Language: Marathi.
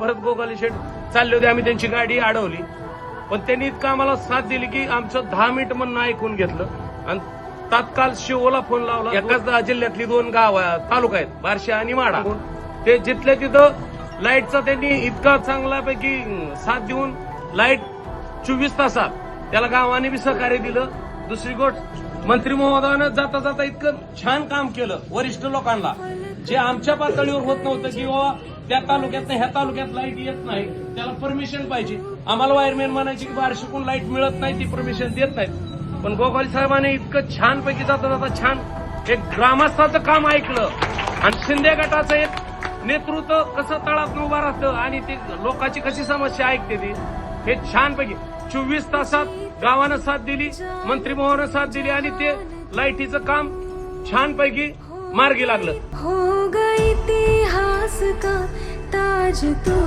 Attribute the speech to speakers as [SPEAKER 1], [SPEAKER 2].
[SPEAKER 1] परत गोगाली शेठ चालले होते आम्ही त्यांची गाडी अडवली. पण त्यांनी इतकं आम्हाला साथ दिली की आमचं दहा मिनिट म्हणणं ऐकून घेतलं. आणि तात्काळ शिवोला फोन लावला. एकाच जिल्ह्यातली दोन गाव तालुका आहेत बारशे आणि माडा. ते जिथल्या तिथं लाईटचा त्यांनी इतका चांगल्यापैकी साथ देऊन लाइट चोवीस तासात त्याला गावाने बी सहकार्य दिलं. दुसरी गोष्ट मंत्री महोदयानं जाता जाता इतकं छान काम केलं वरिष्ठ लोकांना. जे आमच्या पातळीवर होत नव्हतं की बाबा त्या तालुक्यातनं ह्या तालुक्यात लाइट येत नाही त्याला परमिशन पाहिजे. आम्हाला वायरमॅन म्हणायची की बारशिकून लाइट मिळत नाही ती परमिशन देत नाहीत. पण गोपाल साहेबांनी इतकं छान पैकी जाता जाता छान एक ग्रामस्थाचं काम ऐकलं. आणि शिंदे गटाचं एक नेतृत्व कसं तळात उभं राहतं आणि ते लोकांची कशी समस्या ऐकते ती हे छानपैकी चोवीस तासात गावानं साथ दिली मंत्री मोहन साथ दिली आणि ते लाईटीचं काम छानपैकी मार्गी लागलं.
[SPEAKER 2] हो, इतिहास का ताज तू